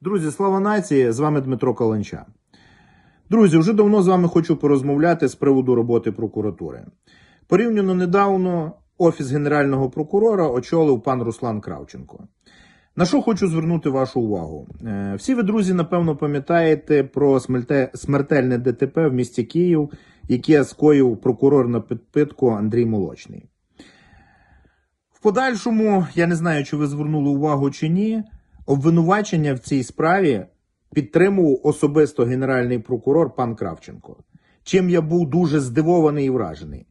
Друзі, слава нації! З вами Дмитро Каланча. Друзі, вже давно з вами хочу порозмовляти з приводу роботи прокуратури. Порівняно недавно Офіс Генерального прокурора очолив пан Руслан Кравченко. На що хочу звернути вашу увагу? Е, Всі ви, друзі, напевно, пам'ятаєте про смертельне ДТП в місті Київ, яке скоїв прокурор на підпитку Андрій Молочний. В подальшому, я не знаю, чи ви звернули увагу чи ні, обвинувачення в цій справі підтримував особисто генеральний прокурор пан Кравченко. Чим я був дуже здивований і вражений.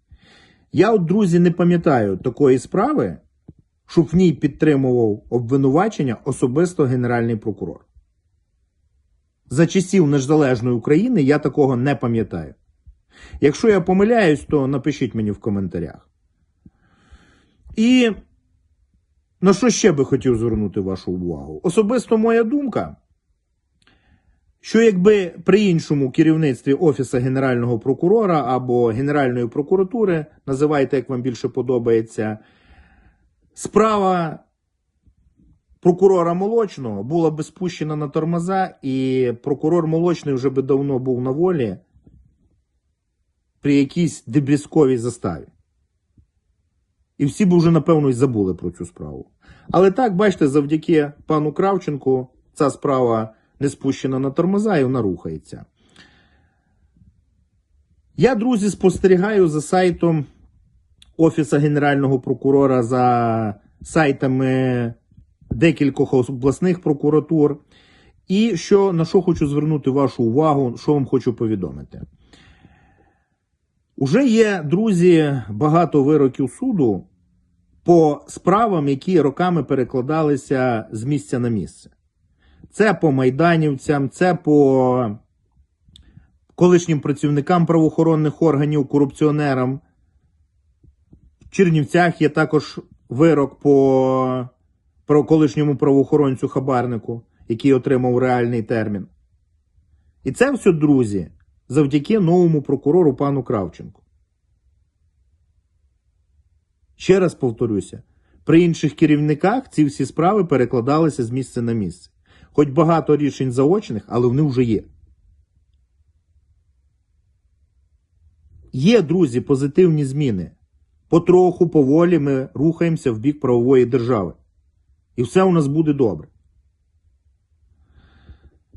Я, от, друзі, не пам'ятаю такої справи, щоб в ній підтримував обвинувачення особисто генеральний прокурор. За часів незалежної України я такого не пам'ятаю. Якщо я помиляюсь, то напишіть мені в коментарях. І на що ще би хотів звернути вашу увагу? Особисто моя думка, що якби при іншому керівництві Офісу Генерального прокурора або Генеральної прокуратури, називайте, як вам більше подобається, справа прокурора Молочного була би спущена на тормоза, і прокурор Молочний вже би давно був на волі при якійсь дебрісковій заставі. І всі б вже, напевно, й забули про цю справу. Але так, бачите, завдяки пану Кравченку ця справа не спущена на тормоза і вона рухається. Я, друзі, спостерігаю за сайтом Офіса Генерального прокурора, за сайтами декількох обласних прокуратур. І що, на що хочу звернути вашу увагу, що вам хочу повідомити. Уже є, друзі, багато вироків суду по справам, які роками перекладалися з місця на місце. Це по майданівцям, це по колишнім працівникам правоохоронних органів, корупціонерам. В Чернівцях є також вирок по про колишньому правоохоронцю хабарнику, який отримав реальний термін. І це все, друзі, завдяки новому прокурору пану Кравченку. Ще раз повторюся: при інших керівниках ці всі справи перекладалися з місця на місце. Хоч багато рішень заочних, але вони вже є. Є, друзі, позитивні зміни. Потроху, поволі ми рухаємося в бік правової держави. І все у нас буде добре.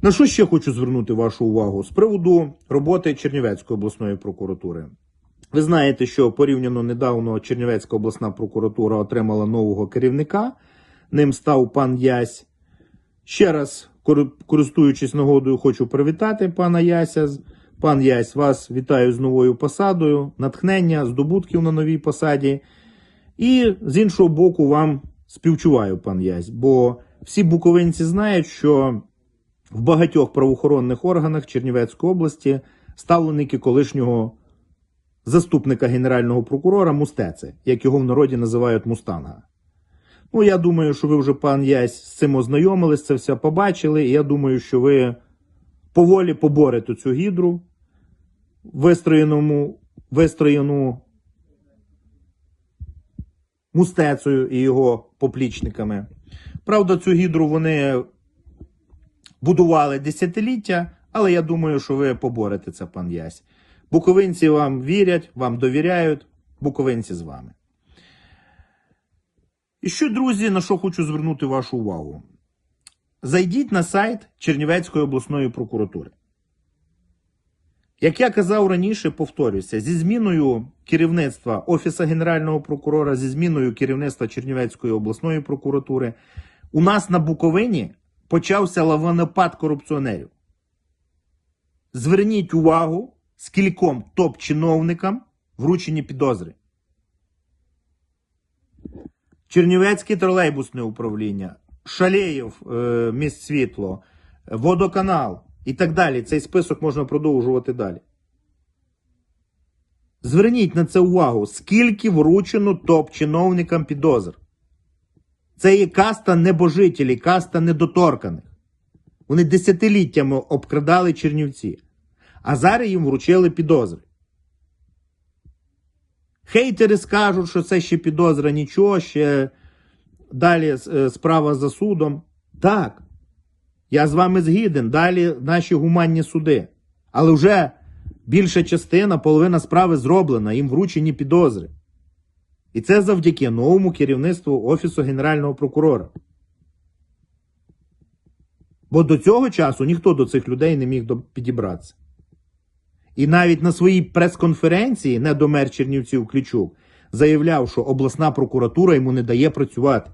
На що ще хочу звернути вашу увагу з приводу роботи Чернівецької обласної прокуратури. Ви знаєте, що порівняно недавно Чернівецька обласна прокуратура отримала нового керівника. Ним став пан Ясь. Ще раз, користуючись нагодою, хочу привітати пана Яся. Пан Ясь, вас вітаю з новою посадою, натхнення, здобутків на новій посаді. І з іншого боку, вам співчуваю, пан Ясь, бо всі буковинці знають, що в багатьох правоохоронних органах Чернівецької області ставленики колишнього заступника генерального прокурора Мустеце, як його в народі називають Мустанга. Ну, я думаю, що ви вже, пан Ясь, з цим ознайомились, це все побачили, і я думаю, що ви поволі поборете цю гідру, вистроєну Мустецею і його поплічниками. Правда, цю гідру вони будували десятиліття, але я думаю, що ви поборете це, пан Ясь. Буковинці вам вірять, вам довіряють, буковинці з вами. І що, друзі, на що хочу звернути вашу увагу? Зайдіть на сайт Чернівецької обласної прокуратури. Як я казав раніше, повторюся, зі зміною керівництва Офіса Генерального прокурора, зі зміною керівництва Чернівецької обласної прокуратури, у нас на Буковині почався лаванопад корупціонерів. Зверніть увагу, скільком топ-чиновникам вручені підозри. Чернівецьке тролейбусне управління, Шалеєв, е, міст світло, водоканал і так далі. Цей список можна продовжувати далі. Зверніть на це увагу, скільки вручено топ-чиновникам підозр. Це є каста небожителі, каста недоторканих. Вони десятиліттями обкрадали Чернівці, а зараз їм вручили підозри. Хейтери скажуть, що це ще підозра, нічого, ще далі е, справа за судом. Так. Я з вами згіден. Далі наші гуманні суди. Але вже більша частина, половина справи зроблена, їм вручені підозри. І це завдяки новому керівництву Офісу Генерального прокурора. Бо до цього часу ніхто до цих людей не міг підібратися. І навіть на своїй прес-конференції недомер Чернівців Клічук заявляв, що обласна прокуратура йому не дає працювати.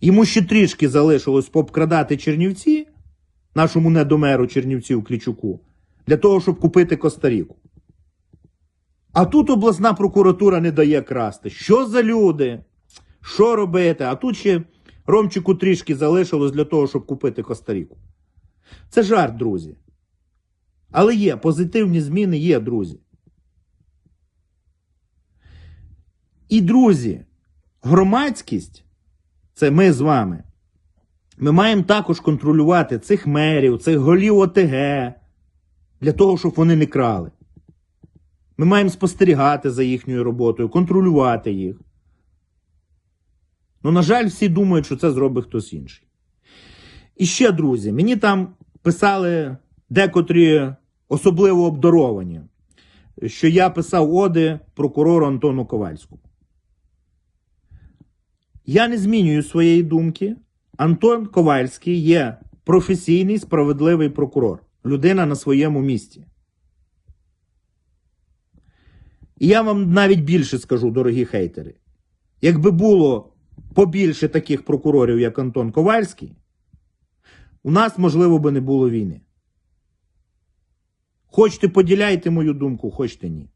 Йому ще трішки залишилось пообкрадати Чернівці, нашому недомеру Чернівців Клічуку, для того, щоб купити Коста-Ріку. А тут обласна прокуратура не дає красти. Що за люди? Що робити? А тут ще Ромчику трішки залишилось для того, щоб купити Коста-Ріку. Це жарт, друзі. Але є позитивні зміни, є, друзі. І, друзі, громадськість це ми з вами. Ми маємо також контролювати цих мерів, цих голів ОТГ для того, щоб вони не крали. Ми маємо спостерігати за їхньою роботою, контролювати їх. Ну, на жаль, всі думають, що це зробить хтось інший. І ще, друзі, мені там писали декотрі особливо обдаровані, що я писав оди прокурору Антону Ковальському. Я не змінюю своєї думки. Антон Ковальський є професійний справедливий прокурор, людина на своєму місці. І я вам навіть більше скажу, дорогі хейтери. Якби було побільше таких прокурорів, як Антон Ковальський, у нас, можливо, би не було війни. Хочете поділяйте мою думку, хочете ні.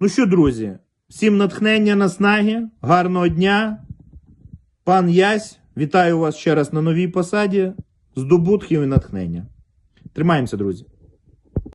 Ну що, друзі, всім натхнення, наснаги, гарного дня. Пан Ясь, вітаю вас ще раз на новій посаді. Здобутків і натхнення. Тримаємося, друзі.